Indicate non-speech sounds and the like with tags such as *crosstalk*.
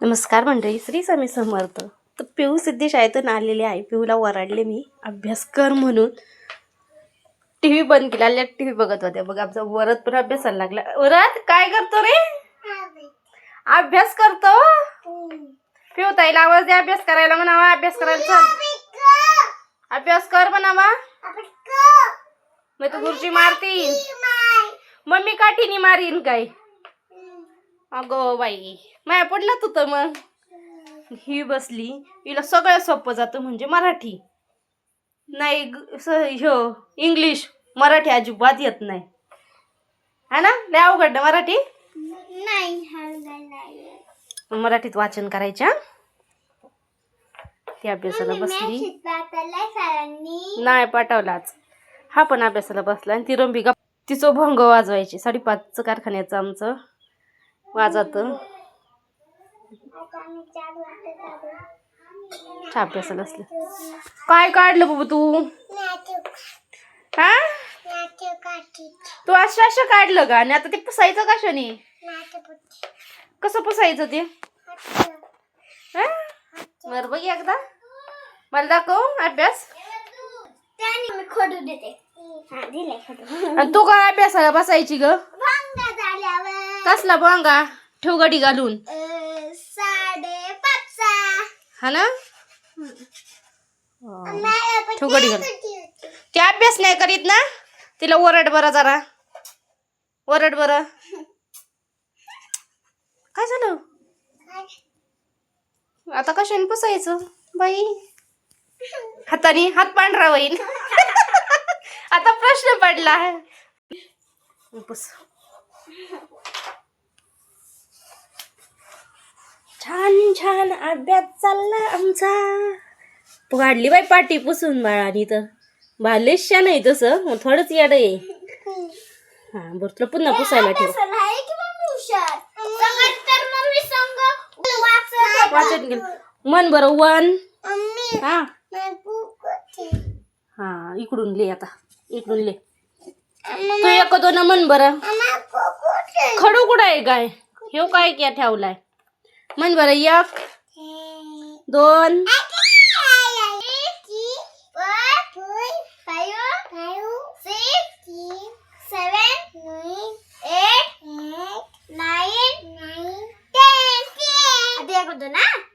नमस्कार मंडळी श्री स्वामी समर्थ. तर पिऊ सिद्धी शाळेतून आलेली आहे. पिऊला वराडले मी. अभ्यास कर म्हणून. टी व्ही बंद केला. टी व्ही बघत होत्या. बघ आमचा वरत पण अभ्यासाला लागला. वरत काय करतो रे? अभ्यास करतो? पिऊ ताईला आवाज दे. अभ्यास करायला म्हणावा. अभ्यास करायला चल. अभ्यास कर म्हणावा. मग तू गुरुजी मारती मम्मी काठीनी मारीन काय? अगो बाई माया पडला तू तर मग. ही बसली हिला सगळं सोपं जातं म्हणजे मराठी. नाही इंग्लिश मराठी अजिबात येत नाही. है ना? लय अवघड ना मराठी? मराठीत वाचन करायच्या ती अभ्यासाला बसली. नाही पाठवलाच. हा पण अभ्यासाला बसला आणि ती रंबी गप तिचं भंग वाजवायची. साडेपाचचं कारखान्याचं आमचं. वाजत. असलं काय काढलं बाबा तू? हा? तू असं असं काढलं का? आणि आता ते पुसायचं कशाने? कसं पुसायचं ते? हा? बरं बघ एकदा. मला दाखव अभ्यास. तू काय अभ्यासाला बसायची ग? कसला बोंगा? ठेव गडी घालून. हा ना? ठेव गडी घालून. ती अभ्यास नाही करीत ना? तिला ओरड बरं जरा. ओरड बरं. काय झालं? आता कशाने पुसायचं बाई? हाताने हात पांढरा होईल *laughs* आता प्रश्न पडला. पुस. छान छान अभ्यास चालला आमचा. काढली बाई पाटी पुसून बाळानी तर बालेशा नाही तसं मग थोडंच याड आहे. हा बरं तुला पुन्हा पुसायला ठेव. वाचत गेलं. मन बरं वन. मम्मी हा. हा इकडून ले आता. इकडून ले. तू एक दोन मन बरं. खडू कुठं आहे काय ह्यो काय क्या ठेवलाय? मन बरं एक दोन. ना?